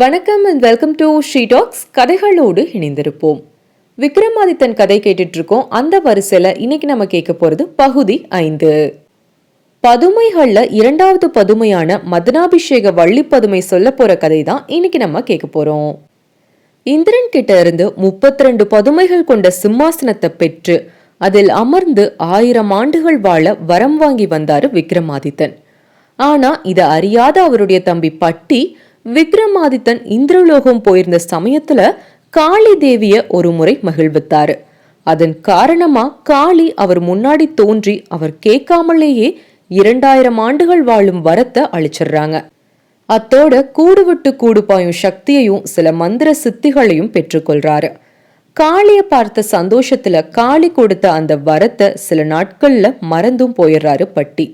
வணக்கம் and welcome to she talks கதைகளோடு இணைந்திருப்போம். விக்ரமாதித்தன் கதை கேட்டுட்டு இருக்கோம் அந்த வரிசையில இன்னைக்கு நம்ம கேட்க போறது பகுதி ஐந்து. பதுமைகள்ல இரண்டாவது பதுமையான மதனாபிஷேக வள்ளி பதுமை சொல்ல போற கதை தான் இன்னைக்கு நம்ம கேட்க போறோம். இந்திரன் கிட்ட இருந்து முப்பத்தி ரெண்டு பதுமைகள் கொண்ட சிம்மாசனத்தை பெற்று அதில் அமர்ந்து ஆயிரம் ஆண்டுகள் வாழ வரம் வாங்கி வந்தாரு விக்ரமாதித்தன். ஆனா இதை அறியாத அவருடைய தம்பி பட்டி விக்ரமாதித்தன் இந்திரலோகம் போயிருந்த சமயத்துல காளி தேவிய ஒரு முறை மகிழ்வித்தாரு. அதன் காரணமா காளி அவர் முன்னாடி தோன்றி அவர் கேட்காமலேயே இரண்டாயிரம் ஆண்டுகள் வாழும் வரத்தை அழிச்சிடுறாங்க. அத்தோட கூடு விட்டு கூடு பாயும் சக்தியையும் சில மந்திர சித்திகளையும் பெற்றுக்கொள்றாரு. காளிய பார்த்த சந்தோஷத்துல காளி கொடுத்த அந்த வரத்தை சில நாட்கள்ல மறந்தும் போயிடுறாரு பட்டி.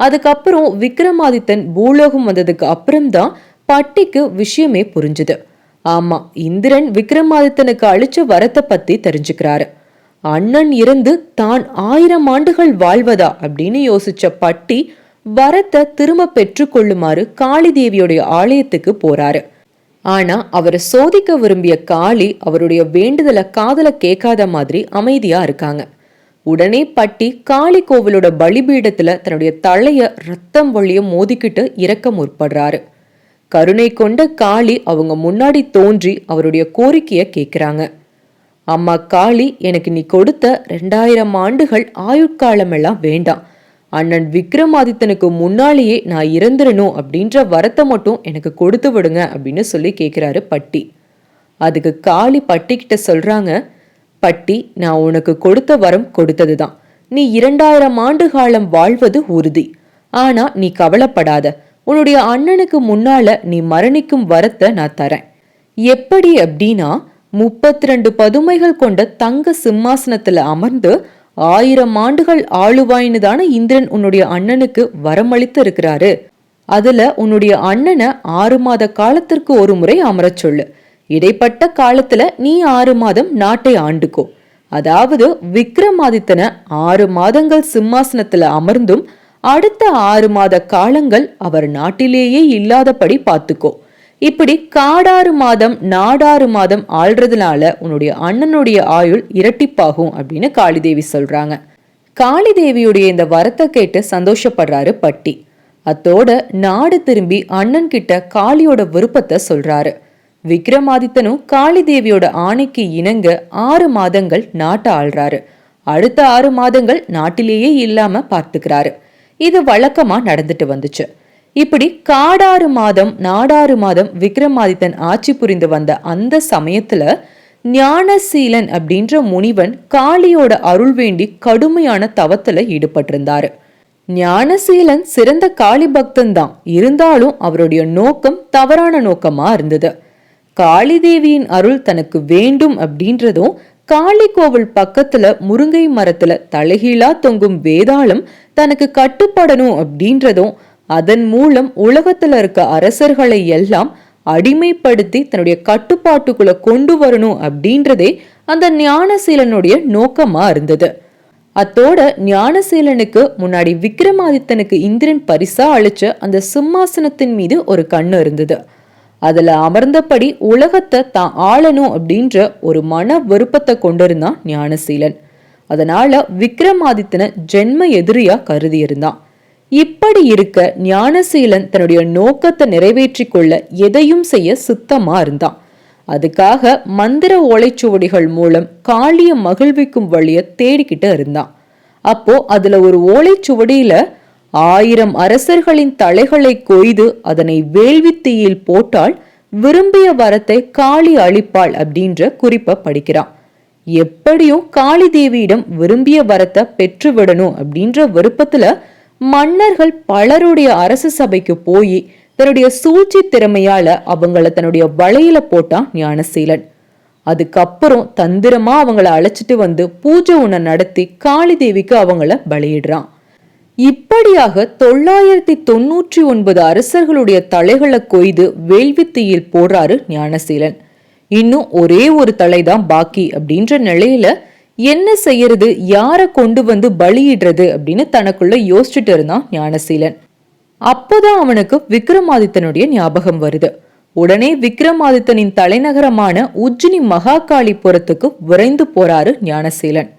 அதுக்கப்புறம் விக்ரமாதித்தன் பூலோகம் வந்ததுக்கு அப்புறம்தான் பட்டிக்கு விஷயமே புரிஞ்சுது. ஆமா இந்திரன் விக்ரமாதித்தனுக்கு அழிச்ச வரத்தை பத்தி தெரிஞ்சுக்கிறாரு. அண்ணன் இருந்து தான் ஆயிரம் ஆண்டுகள் வாழ்வதா அப்படின்னு யோசிச்ச பட்டி வரத்தை திரும்ப பெற்றுக்கொள்ளுமாறு காளி தேவியுடைய ஆலயத்துக்கு போறாரு. ஆனா அவரை சோதிக்க விரும்பிய காளி அவருடைய வேண்டுதலை காதல கேட்காத மாதிரி அமைதியா இருக்காங்க. உடனே பட்டி காளி கோவிலோட பலிபீடத்துல தன்னுடைய தலைய ரத்தம் வழிய மோதிக்கிட்டு இறக்க முற்படுறாரு. கருணை கொண்ட காளி அவங்க முன்னாடி தோன்றி அவருடைய கோரிக்கையை கேட்குறாங்க அம்மா காளி எனக்கு நீ கொடுத்த ரெண்டாயிரம் ஆண்டுகள் ஆயுட்காலம் எல்லாம் வேண்டாம். அண்ணன் விக்ரமாதித்தனுக்கு முன்னாலேயே நான் இறந்துடணும் அப்படின்ற வரத்தை மட்டும் எனக்கு கொடுத்து விடுங்க அப்படின்னு சொல்லி கேட்குறாரு பட்டி. அதுக்கு காளி பட்டி கிட்ட சொல்றாங்க பட்டி நான் உனக்கு கொடுத்த வரம் கொடுத்தது தான் நீ இரண்டாயிரம் ஆண்டு காலம் வாழ்வது உறுதி. ஆனா நீ கவலைப்படாத. உன்னுடைய அண்ணனுக்கு முன்னால நீ மரணிக்கும் வரத்தை நான் தரேன். எப்படி அப்படின்னா முப்பத்தி ரெண்டு பதுமைகள் கொண்ட தங்க சிம்மாசனத்துல அமர்ந்து ஆயிரம் ஆண்டுகள் ஆளுவாயின்னு தானே இந்திரன் உன்னுடைய அண்ணனுக்கு வரமளித்து இருக்கிறாரு. அதுல உன்னுடைய அண்ணனை ஆறு மாத காலத்திற்கு ஒரு முறை அமரச் சொல்லு. இடைப்பட்ட காலத்துல நீ ஆறு மாதம் நாட்டை ஆண்டுக்கோ. அதாவது விக்ரமாதித்தன ஆறு மாதங்கள் சிம்மாசனத்துல அமர்ந்தும் அடுத்த ஆறு மாத காலங்கள் அவர் நாட்டிலேயே இல்லாதபடி பார்த்துக்கோ. இப்படி காடாறு மாதம் நாடாறு மாதம் ஆள்றதுனால உன்னுடைய அண்ணனுடைய ஆயுள் இரட்டிப்பாகும் அப்படின்னு காளிதேவி சொல்றாங்க. காளிதேவியுடைய இந்த வரத்தை கேட்டு சந்தோஷப்படுறாரு பட்டி. அத்தோட நாடு திரும்பி அண்ணன் கிட்ட காளியோட விருப்பத்தை சொல்றாரு. விக்ரமாதித்தனும் காளிதேவியோட ஆணைக்கு இணங்க ஆறு மாதங்கள் நாட்டை ஆள்றாரு. அடுத்த ஆறு மாதங்கள் நாட்டிலேயே இல்லாம பார்த்துக்கிறாரு. இது வழக்கமா நடந்துட்டு வந்துச்சு. இப்படி காடாறு மாதம் நாடாறு மாதம் விக்ரமாதித்தன் ஆட்சி புரிந்து வந்த அந்த சமயத்துல ஞானசீலன் அப்படின்ற முனிவன் காளியோட அருள் வேண்டி கடுமையான தவத்துல ஈடுபட்டிருந்தாரு. ஞானசீலன் சிறந்த காளி பக்தன் தான். இருந்தாலும் அவருடைய நோக்கம் தவறான நோக்கமா இருந்தது. காளி தேவியின் அருள் தனக்கு வேண்டும் அப்படின்றதும் காளி கோவில் பக்கத்துல முருங்கை மரத்துல தலைகீழா தொங்கும் வேதாளம் தனக்கு கட்டுப்படணும் அப்படின்றதும் அதன் மூலம் உலகத்துல இருக்க அரசர்களை எல்லாம் அடிமைப்படுத்தி தன்னுடைய கட்டுப்பாட்டுக்குள்ள கொண்டு வரணும் அப்படின்றதே அந்த ஞானசீலனுடைய நோக்கமா இருந்தது. அத்தோட ஞானசீலனுக்கு முன்னாடி விக்ரமாதித்தனுக்கு இந்திரன் பரிசா அழிச்ச அந்த சிம்மாசனத்தின் மீது ஒரு கண்ணு இருந்தது. அதுல அமர்ந்தபடி உலகத்தை தான் ஆளணும் அப்படின்ற ஒரு மன விருப்பத்தை கொண்டிருந்தான் ஞானசீலன். அதனால விக்ரமாதித்தனை ஜென்ம எதிரியா கருதி இருந்தான் இப்படி இருக்க ஞானசீலன் தன்னுடைய நோக்கத்தை நிறைவேற்றி கொள்ள எதையும் செய்ய சுத்தமா இருந்தான். அதுக்காக மந்திர ஓலைச்சுவடிகள் மூலம் காளிய மகிழ்விக்கும் வழிய தேடிக்கிட்டு இருந்தான். அப்போ அதுல ஒரு ஓலைச்சுவடியில ஆயிரம் அரசர்களின் தலைகளை கொய்து அதனை வேள்வித்தீயில் போட்டால் விரும்பிய வரத்தை காளி அளிப்பாள் அப்படின்ற குறிப்பை படிக்கிறான். எப்படியும் காளி தேவியிடம் விரும்பிய வரத்தை பெற்றுவிடணும் அப்படின்ற விருப்பத்துல மன்னர்கள் பலருடைய அரசு சபைக்கு போய் தன்னுடைய சூழ்ச்சி திறமையால அவங்கள தன்னுடைய வலையில போட்டான் ஞானசீலன். அதுக்கப்புறம் தந்திரமா அவங்கள அழைச்சிட்டு வந்து பூஜை உண நடத்தி காளி தேவிக்கு அவங்கள பலியிடுறான். இப்படியாக தொள்ளாயிரத்தி தொன்னூற்றி ஒன்பது அரசர்களுடைய தலைகளை கொய்து வேள்வித்தீயில் போடுறாரு ஞானசீலன். இன்னும் ஒரே ஒரு தலைதான் பாக்கி அப்படின்ற நிலையில என்ன செய்யறது யார கொண்டு வந்து பலியிடுறது அப்படின்னு தனக்குள்ள யோசிச்சுட்டு இருந்தான் ஞானசீலன். அப்போதான் அவனுக்கு விக்ரமாதித்தனுடைய ஞாபகம் வருது. உடனே விக்ரமாதித்தனின் தலைநகரமான உஜ்ஜினி மகாகாளிபுரத்துக்கு விரைந்து போறாரு ஞானசீலன்.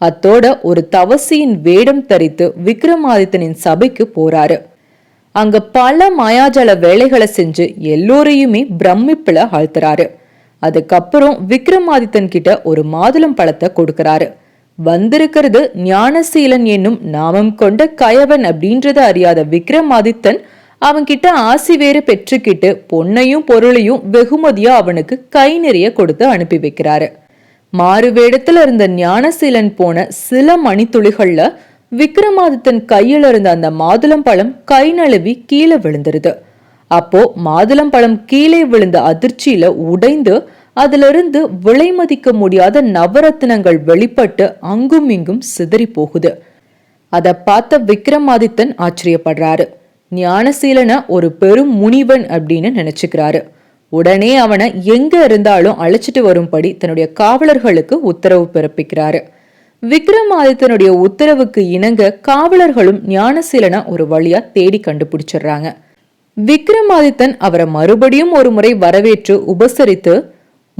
அத்தோட ஒரு தவசியின் வேடம் தரித்து விக்ரமாதித்தனின் சபைக்கு போறாரு. அங்க பல மாயாஜால வேலைகளை செஞ்சு எல்லோரையுமே பிரமிப்புல ஆழ்த்துறாரு. அதுக்கப்புறம் விக்ரமாதித்தன் கிட்ட ஒரு மாதுளம் பழத்தை கொடுக்கறாரு. வந்திருக்கிறது ஞானசீலன் என்னும் நாமம் கொண்ட கயவன் அப்படின்றத அறியாத விக்ரமாதித்தன் அவன்கிட்ட ஆசி வேறு பெற்றுக்கிட்டு பொன்னையும் பொருளையும் வெகுமதியா அவனுக்கு கை நிறைய கொடுத்து அனுப்பி வைக்கிறாரு. மாறுவேடத்தில் இருந்த ஞானசீலன் போன சில மணித்துளிகள்ல விக்ரமாதித்தன் கையில் இருந்த அந்த மாதுளம் பழம் கை நழுவி கீழே விழுந்துருது. அப்போ மாதுளம் பழம் கீழே விழுந்த அதிர்ச்சியில உடைந்து அதிலிருந்து விலை மதிக்க முடியாத நவரத்தினங்கள் வெளிப்பட்டு அங்கும் இங்கும் சிதறி போகுது. அதை பார்த்த விக்ரமாதித்தன் ஆச்சரியப்படுறாரு. ஞானசீலனை ஒரு பெரும் முனிவன் அப்படின்னு நினைச்சுக்கிறாரு. உடனே அவனை எங்க இருந்தாலும் அழைச்சிட்டு வரும்படி தன்னுடைய காவலர்களுக்கு உத்தரவு பிறப்பிக்கிறாரு. விக்ரமாதித்தனுடைய உத்தரவுக்கு இணங்க காவலர்களும் ஞானசீலனை ஒரு வழியா தேடி கண்டுபிடிச்சிடுறாங்க. விக்ரமாதித்தன் அவரை மறுபடியும் ஒரு முறை வரவேற்று உபசரித்து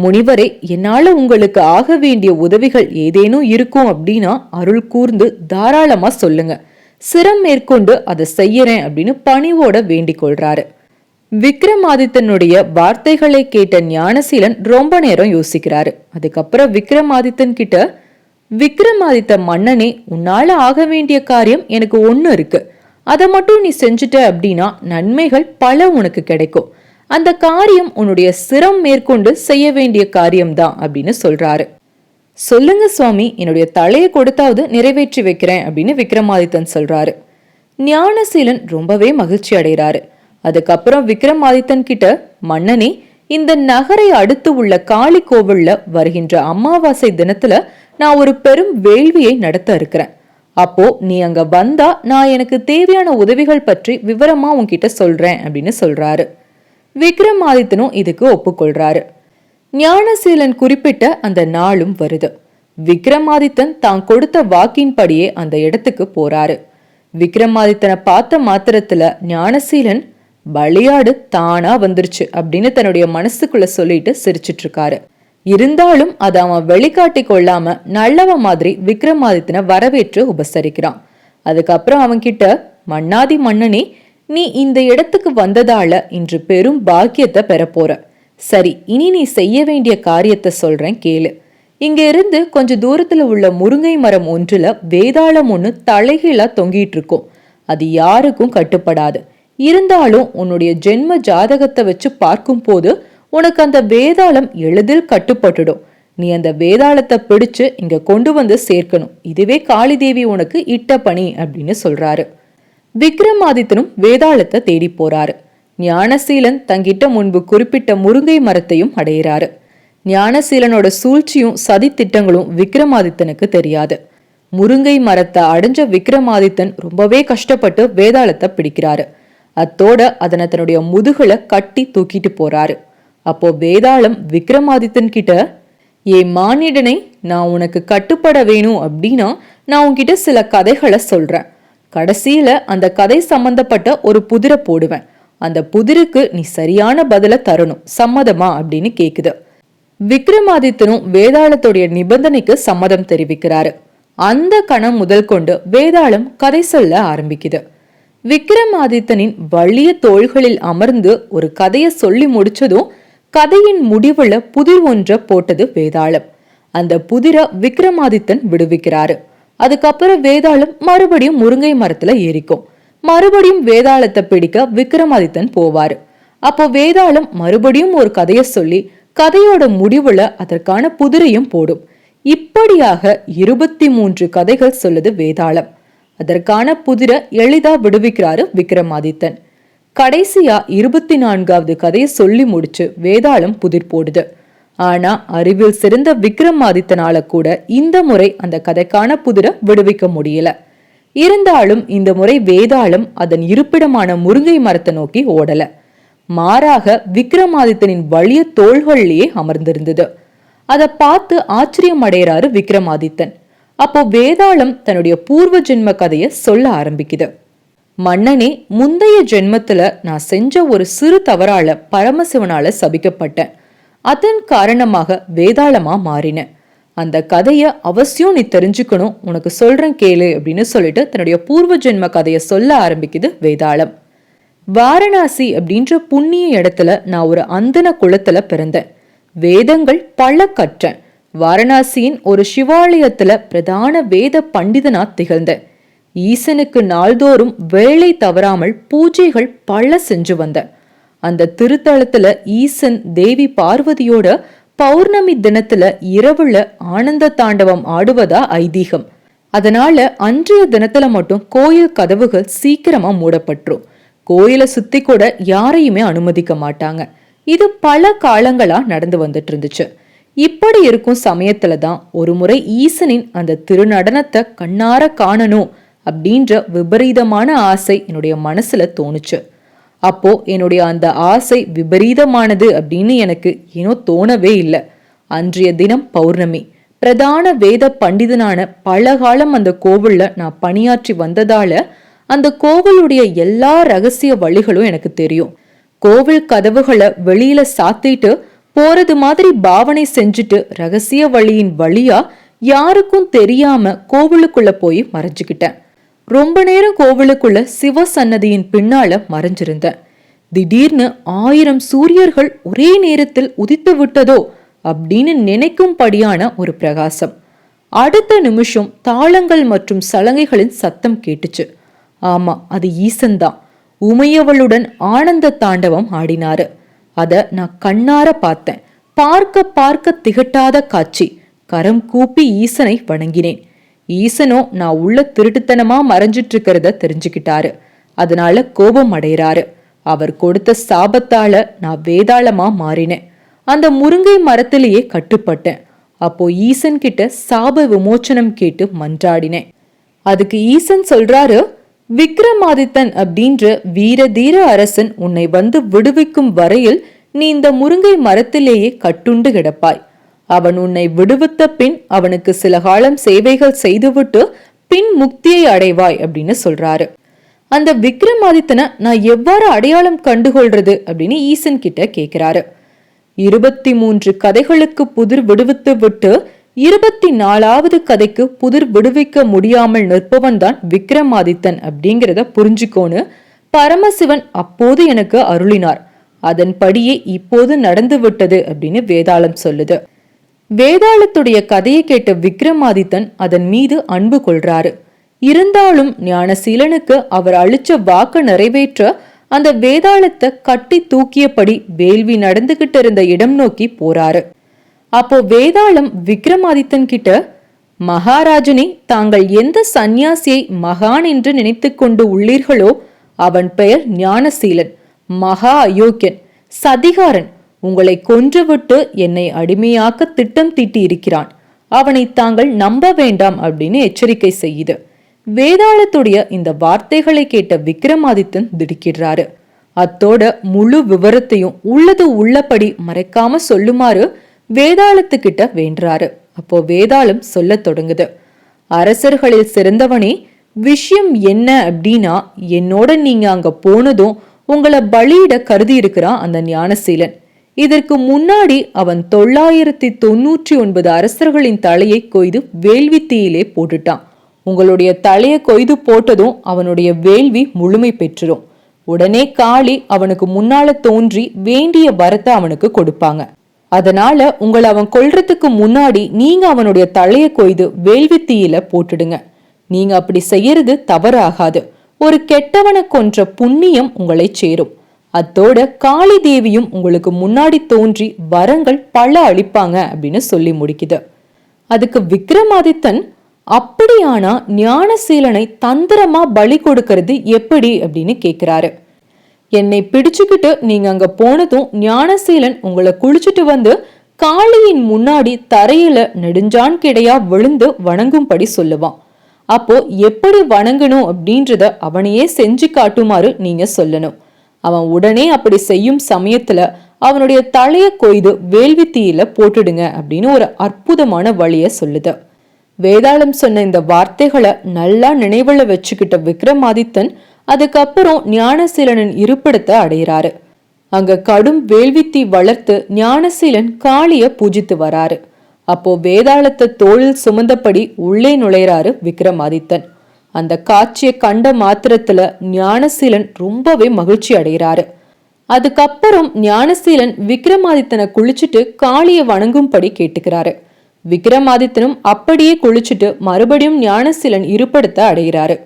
முனிவரே என்னால உங்களுக்கு ஆக வேண்டிய உதவிகள் ஏதேனும் இருக்கும் அப்படின்னா அருள் கூர்ந்து தாராளமா சொல்லுங்க. சிரம் மேற்கொண்டு அதை செய்யறேன் அப்படின்னு பணிவோட வேண்டிக் கொள்றாரு. விக்ரமாதித்தனுடைய வார்த்தைகளை கேட்ட ஞானசீலன் ரொம்ப நேரம் யோசிக்கிறாரு. அதுக்கப்புறம் விக்ரமாதித்தன் கிட்ட விக்ரமாதித்த மன்னனே உன்னால ஆக வேண்டிய காரியம் எனக்கு ஒன்று இருக்கு. அதை மட்டும் நீ செஞ்சுட்ட அப்படின்னா நன்மைகள் பல உனக்கு கிடைக்கும். அந்த காரியம் உன்னுடைய சிரம் மேற்கொண்டு செய்ய வேண்டிய காரியம்தான் அப்படின்னு சொல்றாரு. சொல்லுங்க சுவாமி என்னுடைய தலையை கொடுத்தாவது நிறைவேற்றி வைக்கிறேன் அப்படின்னு விக்ரமாதித்தன் சொல்றாரு. ஞானசீலன் ரொம்பவே மகிழ்ச்சி அடைகிறாரு. அதுக்கப்புறம் விக்ரமாதித்தன் கிட்ட மன்னனே இந்த நகரை அடுத்து உள்ள காளி கோவில்ல வருகின்ற அமாவாசை தினத்துல நான் ஒரு பெரும் வேள்வியை நடத்த இருக்கிறேன். அப்போ நீ அங்க வந்தா நான் எனக்கு தேவையான உதவிகள் பற்றி விவரமா உன்கிட்ட சொல்றேன் அப்படின்னு சொல்றாரு. விக்ரமாதித்தனும் இதுக்கு ஒப்புக்கொள்றாரு. ஞானசீலன் குறிப்பிட்ட அந்த நாளும் வருது. விக்ரமாதித்தன் தான் கொடுத்த வாக்கின்படியே அந்த இடத்துக்கு போறாரு. விக்ரமாதித்தனை பார்த்த மாத்திரத்துல ஞானசீலன் பலியாடு தானா வந்துருச்சு அப்படின்னு தன்னுடைய மனசுக்குள்ள சொல்லிட்டு சிரிச்சிட்டு இருக்காரு இருந்தாலும் அதை அவன் வெளிக்காட்டி கொள்ளாம நல்லவ மாதிரி விக்ரமாதித்தனை வரவேற்று உபசரிக்கிறான். அதுக்கப்புறம் அவன் கிட்ட மன்னாதி மன்னனே நீ இந்த இடத்துக்கு வந்ததால இன்று பெரும் பாக்கியத்தை பெறப்போற சரி இனி நீ செய்ய வேண்டிய காரியத்தை சொல்றேன் கேளு. இங்க இருந்து கொஞ்ச தூரத்துல உள்ள முருங்கை மரம் ஒன்றுல வேதாளம் ஒன்று தலைகீழா தொங்கிட்டு இருக்கும் அது யாருக்கும் கட்டுப்படாது. இருந்தாலும் உன்னுடைய ஜென்ம ஜாதகத்தை வச்சு பார்க்கும் போது உனக்கு அந்த வேதாளம் எளிதில் கட்டுப்பட்டுடும். நீ அந்த வேதாளத்தை பிடிச்சு இங்க கொண்டு வந்து சேர்க்கணும். இதுவே காளிதேவி உனக்கு இட்ட பணி அப்படின்னு சொல்றாரு. விக்ரமாதித்தனும் வேதாளத்தை தேடி போறாரு. ஞானசீலன் தங்கிட்ட முன்பு குறிப்பிட்ட முருங்கை மரத்தையும் அடையிறாரு. ஞானசீலனோட சூழ்ச்சியும் சதி திட்டங்களும் விக்ரமாதித்தனுக்கு தெரியாது. முருங்கை மரத்தை அடைஞ்ச விக்ரமாதித்தன் ரொம்பவே கஷ்டப்பட்டு வேதாளத்தை பிடிக்கிறாரு. அத்தோட அதனை தன்னுடைய முதுகுல கட்டி தூக்கிட்டு போறாரு. அப்போ வேதாளம் விக்ரமாதித்தன் கிட்ட ஏ மானிடனை நான் உனக்கு கட்டுப்பட வேணும் அப்படின்னா நான் உன்கிட்ட சில கதைகளை சொல்றேன். கடைசியில அந்த கதை சம்பந்தப்பட்ட ஒரு புதிரை போடுவேன். அந்த புதிருக்கு நீ சரியான பதில தரணும். சம்மதமா? அப்படின்னு கேக்குது. விக்ரமாதித்தனும் வேதாளத்துடைய நிபந்தனைக்கு சம்மதம் தெரிவிக்கிறாரு. அந்த கணம் முதல் கொண்டு வேதாளம் கதை சொல்ல ஆரம்பிக்குது. விக்ரமாதித்தனின் வலிய தோள்களில் அமர்ந்து ஒரு கதையை சொல்லி முடிச்சதும் கதையின் முடிவுல புதிர் ஒன்றை போட்டது வேதாளம். அந்த புதிரை விக்ரமாதித்தன் விடுவிக்கிறாரு. அதுக்கப்புறம் வேதாளம் மறுபடியும் முருங்கை மரத்துல ஏறிக்கும். மறுபடியும் வேதாளத்தை பிடிக்க விக்ரமாதித்தன் போவாரு. அப்போ வேதாளம் மறுபடியும் ஒரு கதையை சொல்லி கதையோட முடிவுல அதற்கான புதிரையும் போடும். இப்படியாக இருபத்தி மூன்று கதைகள் சொல்லுது வேதாளம். அதற்கான புதிரை எளிதா விடுவிக்கிறாரு விக்ரமாதித்தன். கடைசியா இருபத்தி நான்காவது கதையை சொல்லி முடிச்சு வேதாளம் புதிர் போடுது. ஆனா அறிவில் சிறந்த விக்ரமாதித்தனால கூட இந்த முறை அந்த கதைக்கான புதிரை விடுவிக்க முடியல. இருந்தாலும் இந்த முறை வேதாளம் அதன் இருப்பிடமான முருங்கை மரத்தை நோக்கி ஓடல. மாறாக விக்ரமாதித்தனின் வலிய தோள்கள்லயே அமர்ந்திருந்தது. அதை பார்த்து ஆச்சரியம் அடைகிறாரு விக்ரமாதித்தன். அப்போ வேதாளம் தன்னுடைய பூர்வ ஜென்ம கதையை சொல்ல ஆரம்பிக்குது. மன்னனே முந்தைய ஜென்மத்துல நான் செஞ்ச ஒரு சிறு தவறால பரமசிவனால சபிக்கப்பட்டேன். அதன் காரணமாக வேதாளமா மாறினேன். அந்த கதையை அவசியம் நீ தெரிஞ்சுக்கணும் உனக்கு சொல்றேன் கேளு அப்படின்னு சொல்லிட்டு தன்னுடைய பூர்வ ஜென்ம கதையை சொல்ல ஆரம்பிக்குது வேதாளம். வாரணாசி அப்படின்ற புண்ணிய இடத்துல நான் ஒரு அந்தன குளத்துல பிறந்தேன். வேதங்கள் பல கற்றேன். வாரணாசியின் ஒரு சிவாலயத்துல பிரதான வேத பண்டிதனா திகழ்ந்தேன் ஈசனுக்கு நாள்தோறும் வேலை தவறாமல் பூஜைகள் பல செஞ்சு வந்த. அந்த திருத்தலத்துல ஈசன் தேவி பார்வதியோட பௌர்ணமி தினத்துல இரவுல ஆனந்த தாண்டவம் ஆடுவதா ஐதீகம். அதனால அன்றைய தினத்துல மட்டும் கோயில் கதவுகள் சீக்கிரமா மூடப்பட்டுரும். கோயிலை சுத்தி கூட யாரையுமே அனுமதிக்க மாட்டாங்க. இது பல காலங்களா நடந்து வந்துட்டு இருந்துச்சு. இப்படி இருக்கும் சமயத்துல தான் ஒரு முறை ஈசனின் அந்த திருநடனத்தை கண்ணார காணணும் அப்படின்ற விபரீதமான ஆசை என்னுடைய மனசுல தோணுச்சு. அப்போ என்னுடைய அந்த ஆசை விபரீதமானது அப்படின்னு எனக்கு ஏனோ தோணவே இல்லை. அன்றைய தினம் பௌர்ணமி. பிரதான வேத பண்டிதனான பல காலம் அந்த கோவில்ல நான் பணியாற்றி வந்ததால அந்த கோவிலுடைய எல்லா ரகசிய வழிகளும் எனக்கு தெரியும். கோவில் கதவுகளை வெளியில சாத்திட்டு போறது மாதிரி பாவனை செஞ்சுட்டு ரகசிய வழியின் வழியா யாருக்கும் தெரியாம கோவிலுக்குள்ள போய் மறைஞ்சுக்கிட்டேன். ரொம்ப நேரம் கோவிலுக்குள்ள சிவ சன்னதியின் பின்னால மறைஞ்சிருந்தேன். திடீர்னு ஆயிரம் சூரியர்கள் ஒரே நேரத்தில் உதித்து விட்டதோ அப்படின்னு நினைக்கும்படியான ஒரு பிரகாசம். அடுத்த நிமிஷம் தாளங்கள் மற்றும் சலங்கைகளின் சத்தம் கேட்டுச்சு. ஆமா அது ஈசன் தான். உமையவளுடன் ஆனந்த தாண்டவம் ஆடினாரு. அத நான் கண்ணார பார்த்தேன். பார்க்க பார்க்க திகட்டாத காட்சி. கரம் கூப்பி ஈசனை வணங்கினேன். ஈசனோ நான் உள்ள திருட்டுத்தனமா மறைஞ்சிட்டு இருக்கிறத தெரிஞ்சுக்கிட்டாரு. அதனால கோபம் அடைகிறாரு அவர் கொடுத்த சாபத்தால நான் வேதாளமா மாறினேன். அந்த முருங்கை மரத்திலேயே கட்டுப்பட்டேன். அப்போ ஈசன் கிட்ட சாப விமோச்சனம் கேட்டு மன்றாடினேன். அதுக்கு ஈசன் சொல்றாரு விக்ரமாதித்தன் அப்படின்ற வீர தீர அரசன் உன்னை வந்து விடுவிக்கும் வரையில் நீ இந்த முருங்கை மரத்திலேயே கட்டுண்டு கிடப்பாய். அவன் உன்னை விடுவித்த பின் அவனுக்கு சில காலம் சேவைகள் செய்துவிட்டு பின் முக்தியை அடைவாய் அப்படின்னு சொல்றாரு. அந்த விக்ரமாதித்தனை நான் எவ்வாறு அடையாளம் கண்டுகொள்றது அப்படின்னு ஈசன் கிட்ட கேட்கிறாரு இருபத்தி மூன்று கதைகளுக்கு புதிர் விடுவித்து விட்டு இருபத்தி நாலாவது கதைக்கு புதிர் விடுவிக்க முடியாமல் நிற்பவன் தான் விக்ரமாதித்தன் அப்படிங்கிறத புரிஞ்சுக்கோன்னு பரமசிவன் அப்போது எனக்கு அருளினார். அதன்படியே இப்போது நடந்து விட்டது அப்படின்னு வேதாளம் சொல்லுது. வேதாளத்துடைய கதையை கேட்ட விக்ரமாதித்தன் அதன் மீது அன்பு கொள்றாரு. இருந்தாலும் ஞானசீலனுக்கு அவர் அளிச்ச வாக்கு நிறைவேற்ற அந்த வேதாளத்தை கட்டி தூக்கியபடி வேள்வி நடந்துகிட்டு இருந்த இடம் நோக்கி போறாரு. அப்போ வேதாளம் விக்ரமாதித்தன் கிட்ட மகாராஜனே தாங்கள் எந்த சந்நியாசியை மகான் என்று நினைத்து கொண்டு உள்ளீர்களோ அவன் பெயர் ஞானசீலன் மகா அயோக்கியன் சதிகாரன். உங்களை கொன்றுவிட்டு என்னை அடிமையாக்க திட்டம் தீட்டி இருக்கிறான் அவனை தாங்கள் நம்ப வேண்டாம் அப்படின்னு எச்சரிக்கை செய்யுது. வேதாளத்துடைய இந்த வார்த்தைகளை கேட்ட விக்ரமாதித்தன் திடுக்கிடுறாரு. அத்தோட முழு விவரத்தையும் உள்ளது உள்ளபடி மறைக்காம சொல்லுமாறு வேதாளத்துக்கிட்ட வேண்டுறாரு. அப்போ வேதாளம் சொல்ல தொடங்குது. அரசர்களில் சிறந்தவனே விஷயம் என்ன அப்படின்னா என்னோட நீங்க அங்க போனதும் உங்களை பலியிட கருதி இருக்கிறான் அந்த ஞானசீலன். இதற்கு முன்னாடி அவன் தொள்ளாயிரத்தி தொன்னூற்றி ஒன்பது அரசர்களின் தலையை கொய்து வேள்வித்தீயிலே போட்டுட்டான். உங்களுடைய தலையை கொய்து போட்டதும் அவனுடைய வேள்வி முழுமை பெற்றுடும் உடனே காளி அவனுக்கு முன்னால தோன்றி வேண்டிய வரத்தை அவனுக்கு கொடுப்பாங்க. அதனால உங்களை அவன் கொல்றதுக்கு முன்னாடி நீங்க அவனுடைய தலையை கொய்து வேள்வி தீயில போட்டுடுங்க. நீங்க அப்படி செய்யறது தவறாகாது. ஒரு கெட்டவனை கொன்ற புண்ணியம் உங்களை சேரும். அத்தோட காளி தேவியும் உங்களுக்கு முன்னாடி தோன்றி வரங்கள் பல அளிப்பாங்க அப்படின்னு சொல்லி முடிக்குது. அதுக்கு விக்ரமாதித்தன் அப்படியானா ஞானசீலனை தந்திரமா பலி கொடுக்கறது எப்படி? அப்படின்னு கேக்குறாரு. என்னை பிடிச்சுக்கிட்டு நீங்க அங்க போனதும் ஞானசீலன் உங்களை குளிச்சுட்டு வந்து காளியின் முன்னாடி தரையில நெடுஞ்சான் கிடையா விழுந்து வணங்கும்படி சொல்லுவான். அப்போ எப்படி வணங்கணும் அப்படின்றத அவனையே செஞ்சு காட்டுமாறு நீங்க சொல்லணும். அவன் உடனே அப்படி செய்யும் சமயத்துல அவனுடைய தலைய கொய்து வேள்வி தீயில போட்டுடுங்க அப்படின்னு ஒரு அற்புதமான வழிய சொல்லுது. வேதாளம் சொன்ன இந்த வார்த்தைகளை நல்லா நினைவுல வச்சுக்கிட்ட விக்ரமாதித்தன் அதுக்கப்புறம் ஞானசீலனின் இருப்பிடத்தை அடையிறாரு அங்க கடும் வேள்வித்தி வளர்த்து ஞானசீலன் காளிய பூஜித்து வராரு. அப்போ வேதாளத்தை தோளில் சுமந்தபடி உள்ளே நுழையிறாரு விக்ரமாதித்தன். அந்த காட்சியை கண்ட மாத்திரத்துல ஞானசீலன் ரொம்பவே மகிழ்ச்சி அடைகிறாரு. அதுக்கப்புறம் ஞானசீலன் விக்ரமாதித்தனை குளிச்சுட்டு காளியை வணங்கும்படி கேட்டுக்கிறாரு. விக்ரமாதித்தனும் அப்படியே குளிச்சுட்டு மறுபடியும் ஞானசீலன் இருப்படுத்த அடைகிறாரு.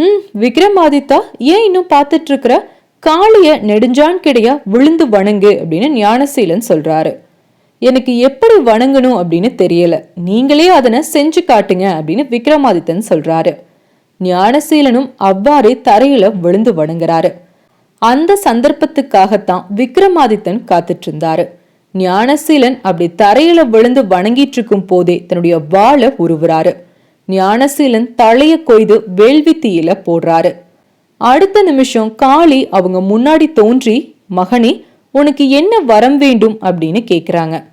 ம் விக்ரமாதித்தா ஏன் இன்னும் பார்த்துட்டு இருக்கிற காளிய நெடுஞ்சான் கிடையா விழுந்து வணங்கு அப்படின்னு ஞானசீலன் சொல்றாரு. எனக்கு எப்படி வணங்கணும் அப்படின்னு தெரியல. நீங்களே அதனை செஞ்சு காட்டுங்க அப்படின்னு விக்ரமாதித்தன் சொல்றாரு. ஞானசீலனும் அவ்வாறே தரையில விழுந்து வணங்குறாரு. அந்த சந்தர்ப்பத்துக்காகத்தான் விக்ரமாதித்தன் காத்துட்டு இருந்தாரு ஞானசீலன் அப்படி தரையில விழுந்து வணங்கிட்டு இருக்கும் போதே தன்னுடைய வாழை உருவுறாரு. ஞானசீலன் தலைய கொய்து வேள்வி தீயில போடுறாரு. அடுத்த நிமிஷம் காளி அவங்க முன்னாடி தோன்றி மகனே உனக்கு என்ன வரம் வேண்டும்? அப்படின்னு கேக்குறாங்க.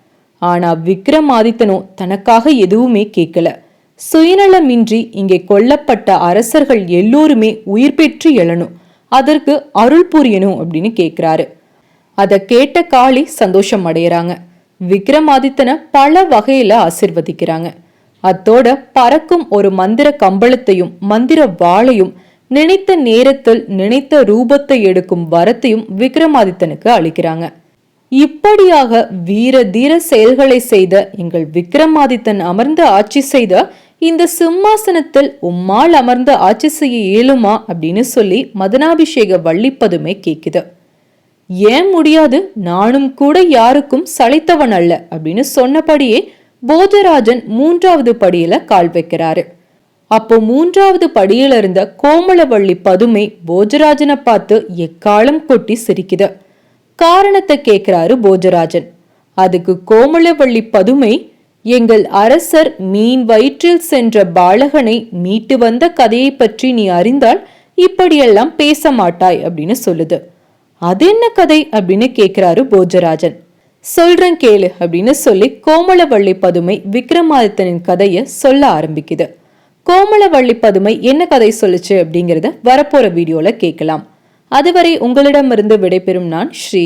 ஆனா விக்ரமாதித்தனோ தனக்காக எதுவுமே கேட்கல சுயநலமின்றி இங்கே கொல்லப்பட்ட அரசர்கள் எல்லோருமே உயிர் பெற்று எழணும். அதற்கு அருள் புரியணும் அப்படின்னு கேக்குறாரு. அதை கேட்ட காளி சந்தோஷம் அடையிறாங்க. விக்ரமாதித்தனை பல வகையில ஆசிர்வதிக்கிறாங்க. அத்தோட பறக்கும் ஒரு மந்திர கம்பளத்தையும் மந்திர வாளையும் நினைத்த நேரத்தில் நினைத்த ரூபத்தை எடுக்கும் வரத்தையும் விக்ரமாதித்தனுக்கு அளிக்கிறாங்க. இப்படியாக வீர தீர செயல்களை செய்த எங்கள் விக்ரமாதித்தன் அமர்ந்து ஆட்சி செய்த இந்த சிம்மாசனத்தில் உம்மால் அமர்ந்து ஆட்சி செய்ய இயலுமா அப்படின்னு சொல்லி மதனாபிஷேக வள்ளிப்பதுமே கேக்குது. ஏன் முடியாது? நானும் கூட யாருக்கும் சளைத்தவன் அல்ல அப்படின்னு சொன்னபடியே போஜராஜன் மூன்றாவது படியில கால் வைக்கிறாரு. அப்போ மூன்றாவது படியில இருந்த கோமலவள்ளி பதுமை போஜராஜனை பார்த்து எக்காலம் கொட்டி சிரிக்குது. காரணத்தை கேட்கிறாரு போஜராஜன். அதுக்கு கோமலவள்ளி பதுமை எங்கள் அரசர் மீன் வயிற்றில் சென்ற பாலகனை மீட்டு வந்த கதையை பற்றி நீ அறிந்தால் இப்படியெல்லாம் பேச மாட்டாய் அப்படின்னு சொல்லுது. அது என்ன கதை? அப்படின்னு கேட்கிறாரு போஜராஜன். சொல்றேன் கேளு அப்படின்னு சொல்லி கோமலவள்ளி பதுமை விக்ரமாதித்தனின் கதையை சொல்ல ஆரம்பிக்குது. கோமலவள்ளி பதுமை என்ன கதை சொல்லுச்சு அப்படிங்கிறத வரப்போற வீடியோல கேட்கலாம். அதுவரை உங்களிடமிருந்து விடைபெறும் நான் ஸ்ரீ